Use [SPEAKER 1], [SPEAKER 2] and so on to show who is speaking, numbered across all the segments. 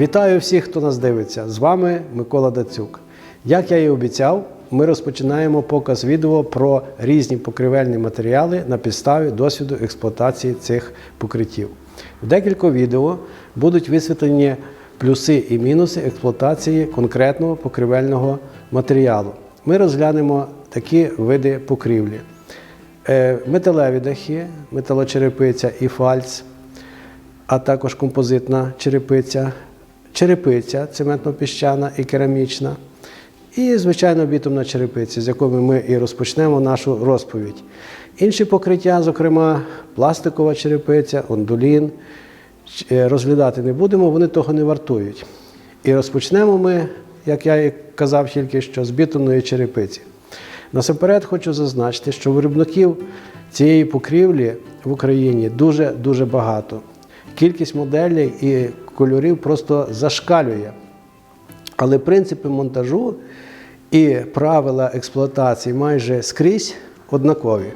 [SPEAKER 1] Вітаю всіх, хто нас дивиться. З вами Микола Дацюк. Як я і обіцяв, ми розпочинаємо показ відео про різні покривельні матеріали на підставі досвіду експлуатації цих покриттів. В декілька відео будуть висвітлені плюси і мінуси експлуатації конкретного покривельного матеріалу. Ми розглянемо такі види покрівлі: Е, металеві дахи, металочерепиця і фальц, а також композитна черепиця, черепиця цементно-піщана і керамічна, і, звичайно, бітумна черепиця, з якою ми і розпочнемо нашу розповідь. Інші покриття, зокрема, пластикова черепиця, ондулін, е, розглядати не будемо, вони того не вартують. І розпочнемо ми, як я і казав тільки що, з бітумної черепиці. Насамперед хочу зазначити, що виробників цієї покрівлі в Україні дуже дуже багато. Кількість моделей і кольорів просто зашкалює. Але принципи монтажу і правила експлуатації майже скрізь однакові.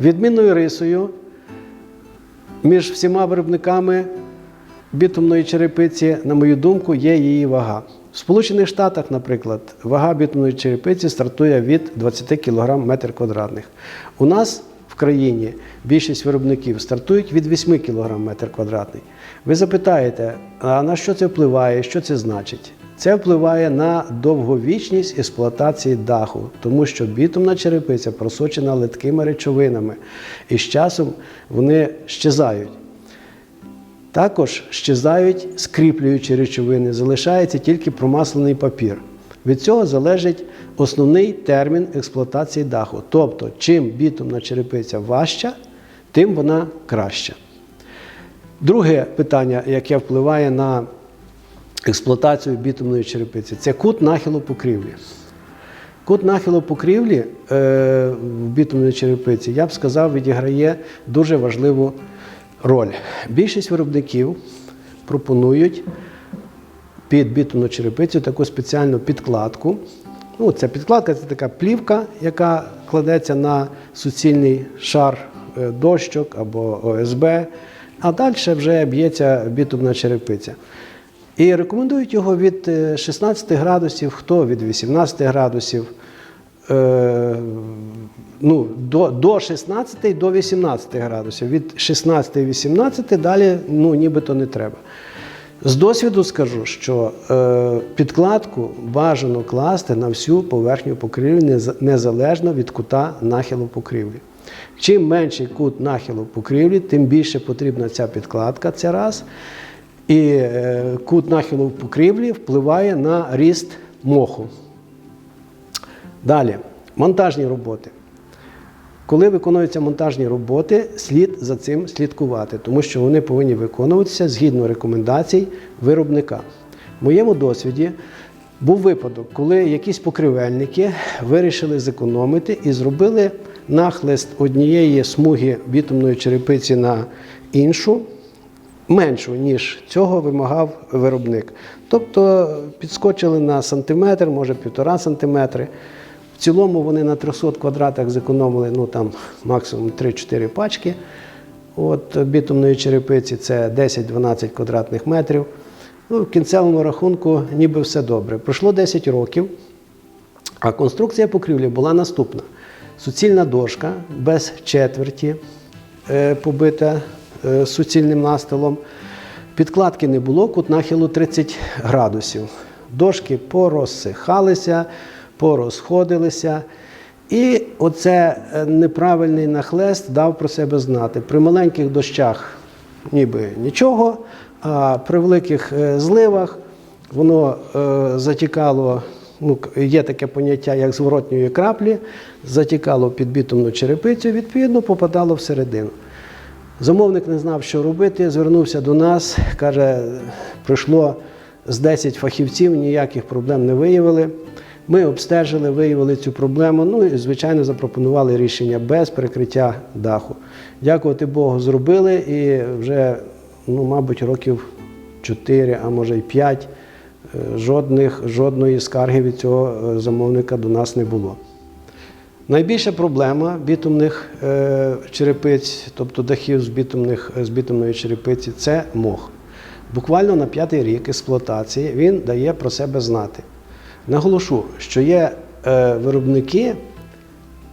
[SPEAKER 1] Відмінною рисою між всіма виробниками бітумної черепиці, на мою думку, є її вага. В Сполучених Штатах, наприклад, вага бітумної черепиці стартує від 20 кг метр квадратних. У нас країні більшість виробників стартують від 8 кг метр квадратний. Ви запитаєте, а на що це впливає, що це значить? Це впливає на довговічність експлуатації даху, тому що бітумна черепиця просочена литкими речовинами, і з часом вони щезають. Також щезають скріплюючі речовини, залишається тільки промаслений папір. Від цього залежить основний термін експлуатації даху. Тобто, чим бітумна черепиця важча, тим вона краща. Друге питання, яке впливає на експлуатацію бітумної черепиці, це кут нахилу покрівлі. Кут нахилу покрівлі е, в бітумній черепиці, я б сказав, відіграє дуже важливу роль. Більшість виробників пропонують під бітумну черепицю таку спеціальну підкладку. Ну, ця підкладка це така плівка, яка кладеться на суцільний шар е, дощок або ОСБ, а далі вже б'ється бітумна черепиця. І рекомендують його від е, 16 градусів, хто від 18 градусів. Е, ну, до, до 16 до 18 градусів. Від 16 18 далі ну, нібито не треба. З досвіду скажу, що е, підкладку бажано класти на всю поверхню покрівлі незалежно від кута нахилу покрівлі. Чим менший кут нахилу покрівлі, тим більше потрібна ця підкладка, це раз. І е, кут нахилу покрівлі впливає на ріст моху. Далі, монтажні роботи. Коли виконуються монтажні роботи, слід за цим слідкувати, тому що вони повинні виконуватися згідно рекомендацій виробника. В моєму досвіді був випадок, коли якісь покривельники вирішили зекономити і зробили нахлист однієї смуги бітумної черепиці на іншу, меншу, ніж цього вимагав виробник. Тобто підскочили на сантиметр, може півтора сантиметри. В цілому вони на 300 квадратах зекономили ну, там, максимум 3-4 пачки. От, бітумної черепиці це 10-12 квадратних метрів. Ну, в кінцевому рахунку ніби все добре. Пройшло 10 років, а конструкція покрівлі була наступна: суцільна дошка без четверті, е, побита е, суцільним настилом. Підкладки не було, кут нахилу 30 градусів. Дошки порозсихалися, порозходилися. І оце е, неправильний нахлест дав про себе знати. При маленьких дощах ніби нічого, а при великих е, зливах воно е, затікало, ну, є таке поняття, як зворотньої краплі, затікало під бітумну черепицю, відповідно, попадало всередину. Замовник не знав, що робити, звернувся до нас, каже, прийшло з 10 фахівців, ніяких проблем не виявили. Ми обстежили, виявили цю проблему, ну і, звичайно, запропонували рішення без перекриття даху. Дякувати Богу, зробили і вже, ну, мабуть, років 4, а може й 5, е, жодних, жодної скарги від цього е, замовника до нас не було. Найбільша проблема бітумних е, черепиць, тобто дахів з, бітумних, з бітумної черепиці, це мох. Буквально на п'ятий рік експлуатації він дає про себе знати. Наголошу, що є е, виробники,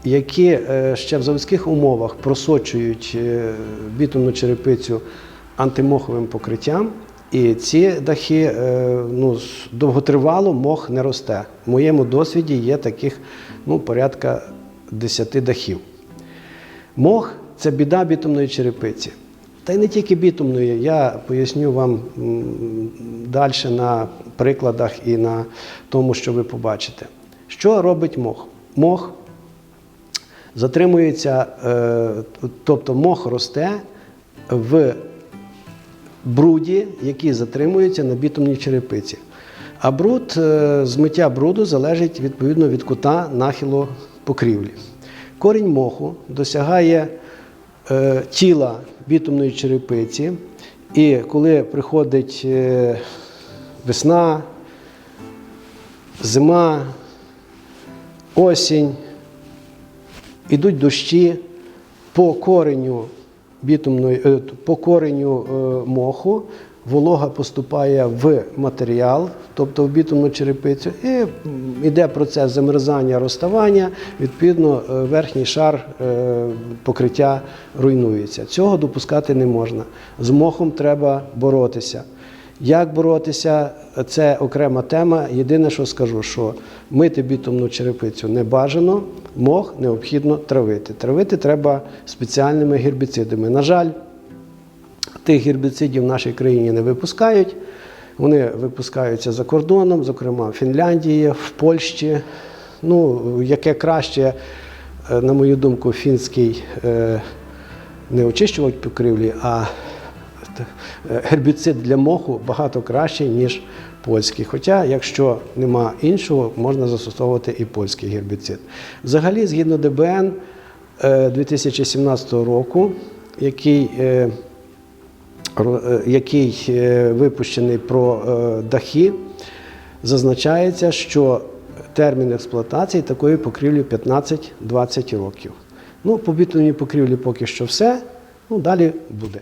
[SPEAKER 1] які е, ще в заводських умовах просочують е, бітумну черепицю антимоховим покриттям, і ці дахи е, ну, довготривало мох не росте. В моєму досвіді є таких ну, порядка 10 дахів. Мох це біда бітумної черепиці. Та й не тільки бітумної, я поясню вам далі на прикладах і на тому, що ви побачите. Що робить мох? Мох затримується, е, тобто мох росте в бруді, який затримується на бітумній черепиці. А бруд, е, змиття бруду залежить відповідно від кута нахилу покрівлі. Корінь моху досягає тіла бітумної черепиці, і коли приходить е, весна, зима, осінь, ідуть дощі по кореню бітумної, е, по кореню е, моху, волога поступає в матеріал, тобто в бітумну черепицю, і йде процес замерзання, розставання, відповідно, е, верхній шар е, покриття руйнується. Цього допускати не можна. З мохом треба боротися. Як боротися, це окрема тема. Єдине, що скажу, що мити бітумну черепицю не бажано, мох необхідно травити. Травити треба спеціальними гербіцидами. На жаль, тих гербіцидів в нашій країні не випускають. Вони випускаються за кордоном, зокрема в Фінляндії, в Польщі. Ну, яке краще, е, на мою думку, фінський е, не очищувач покрівлі, а е, гербіцид для моху багато кращий, ніж польський. Хоча, якщо нема іншого, можна застосовувати і польський гербіцид. Взагалі, згідно ДБН е, 2017 року, який який е, випущений про е, дахи, зазначається, що термін експлуатації такої покрівлі 15-20 років. Ну, по бітумній покрівлі поки що все. Ну, далі буде.